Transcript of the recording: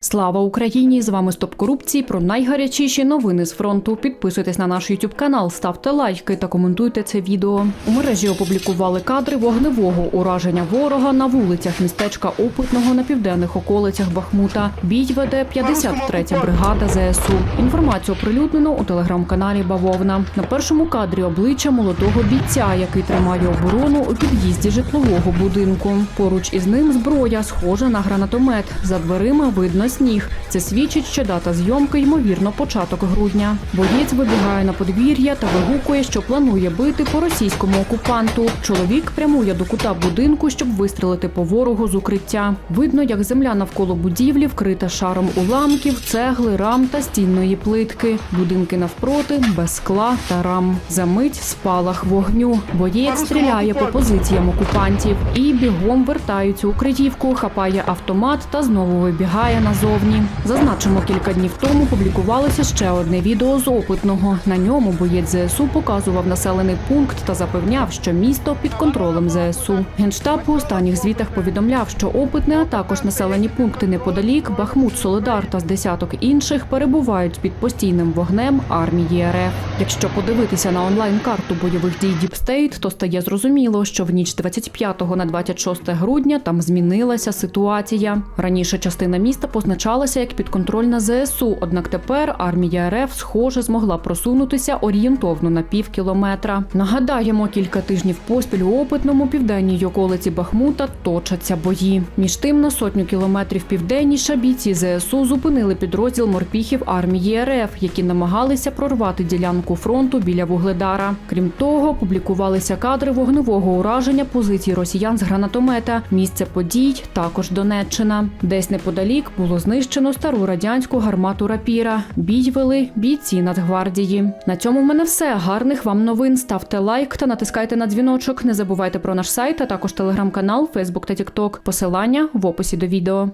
Слава Україні! З вами Стоп корупції про найгарячіші новини з фронту. Підписуйтесь на наш YouTube канал, ставте лайки та коментуйте це відео. У мережі опублікували кадри вогневого ураження ворога на вулицях містечка Опитного на південних околицях Бахмута. Бій веде 53-я бригада ЗСУ. Інформацію оприлюднено у телеграм-каналі Бавовна. На першому кадрі обличчя молодого бійця, який тримає оборону у під'їзді житлового будинку. Поруч із ним зброя, схожа на гранатомет. За дверима видно сніг. Це свідчить, що дата зйомки ймовірно початок грудня. Боєць вибігає на подвір'я та вигукує, що планує бити по російському окупанту. Чоловік прямує до кута будинку, щоб вистрелити по ворогу з укриття. Видно, як земля навколо будівлі вкрита шаром уламків, цегли, рам та стінної плитки. Будинки навпроти без скла та рам. Замить спалах вогню. Боєць стріляє по позиціям окупантів і бігом вертається у Криївку, хапає автомат та знову вибігає назовні. Зазначимо, кілька днів тому публікувалося ще одне відео з опитного. На ньому боєць ЗСУ показував населений пункт та запевняв, що місто під контролем ЗСУ. Генштаб у останніх звітах повідомляв, що опитне, а також населені пункти неподалік, Бахмут, Солидар та з десяток інших перебувають під постійним вогнем армії РФ. Якщо подивитися на онлайн-карту бойових дій Діпстейт, то стає зрозуміло, що в ніч 25 на 26 грудня там змінилася ситуація. Раніше частина міста позначалася як підконтрольна ЗСУ, однак тепер армія РФ схоже змогла просунутися орієнтовно на пів кілометра. Нагадаємо, кілька тижнів поспіль у опитному південній околиці Бахмута точаться бої. Між тим на сотню кілометрів південніше бійці ЗСУ зупинили підрозділ морпіхів армії РФ, які намагалися прорвати ділянку фронту біля Вугледара. Крім того, публікувалися кадри вогневого ураження позицій росіян з гранатомета. Місце подій також Донеччина. Десь неподалік знищено стару радянську гармату рапіра. Бій вели бійці Нацгвардії. На цьому в мене все. Гарних вам новин. Ставте лайк та натискайте на дзвіночок. Не забувайте про наш сайт, а також телеграм-канал, Фейсбук та Тікток. Посилання в описі до відео.